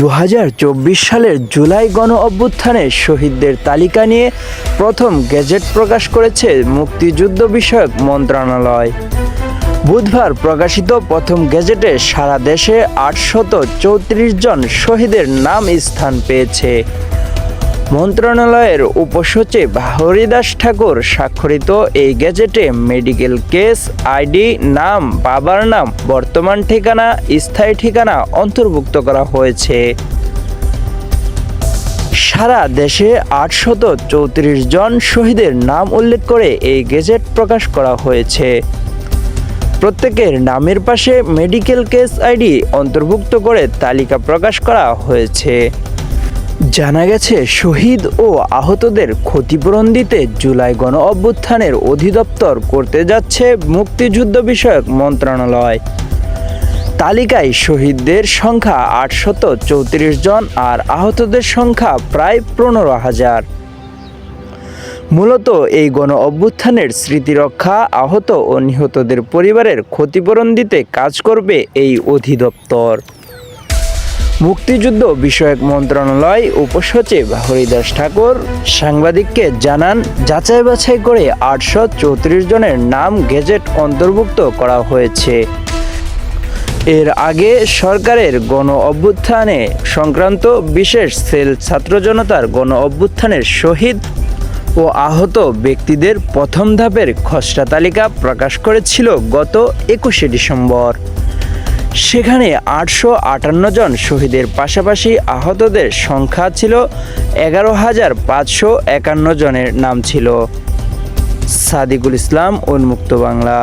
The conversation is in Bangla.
দু হাজার চব্বিশ সালের জুলাই গণ অভ্যুত্থানে শহীদদের তালিকা নিয়ে প্রথম গেজেট প্রকাশ করেছে মুক্তিযুদ্ধ বিষয়ক মন্ত্রণালয়। বুধবার প্রকাশিত প্রথম গেজেটে সারা দেশে আটশত চৌত্রিশ জন শহীদের নাম স্থান পেয়েছে। মন্ত্রণালয়ের উপসচিব হরিদাস ঠাকুর স্বাক্ষরিত এই গেজেটে মেডিকেল কেস, আইডি, নাম, বাবার নাম, বর্তমান ঠিকানা, স্থায়ী ঠিকানা অন্তর্ভুক্ত করা হয়েছে। সারা দেশে আটশত চৌত্রিশ জন শহীদের নাম উল্লেখ করে এই গেজেট প্রকাশ করা হয়েছে। প্রত্যেকের নামের পাশে মেডিকেল কেস আইডি অন্তর্ভুক্ত করে তালিকা প্রকাশ করা হয়েছে। জানা গেছে, শহীদ ও আহতদের ক্ষতিপূরণ দিতে জুলাই গণ অভ্যুত্থানের অধিদপ্তর করতে যাচ্ছে মুক্তিযুদ্ধ বিষয়ক মন্ত্রণালয়। তালিকায় শহীদদের সংখ্যা আটশত চৌত্রিশ জন আর আহতদের সংখ্যা প্রায় পনেরো হাজার। মূলত এই গণ অভ্যুত্থানের স্মৃতিরক্ষা আহত ও নিহতদের পরিবারের ক্ষতিপূরণ দিতে কাজ করবে এই অধিদপ্তর। মুক্তিযুদ্ধ বিষয়ক মন্ত্রণালয় উপসচিব হরিদাস ঠাকুর সাংবাদিককে জানান, যাচাই বাছাই করে আটশো চৌত্রিশ জনের নাম গেজেট অন্তর্ভুক্ত করা হয়েছে। এর আগে সরকারের গণ অভ্যুত্থানে সংক্রান্ত বিশেষ সেল ছাত্র জনতার গণ অভ্যুত্থানের শহীদ ও আহত ব্যক্তিদের প্রথম ধাপের খসড়া তালিকা প্রকাশ করেছিল গত একুশে ডিসেম্বর। সেখানে আটশো আটান্ন জন শহীদের পাশাপাশি আহতদের সংখ্যা ছিল এগারো হাজার পাঁচশো একান্ন জনের নাম ছিল। সাদিকুল ইসলাম, উন্মুক্ত বাংলা।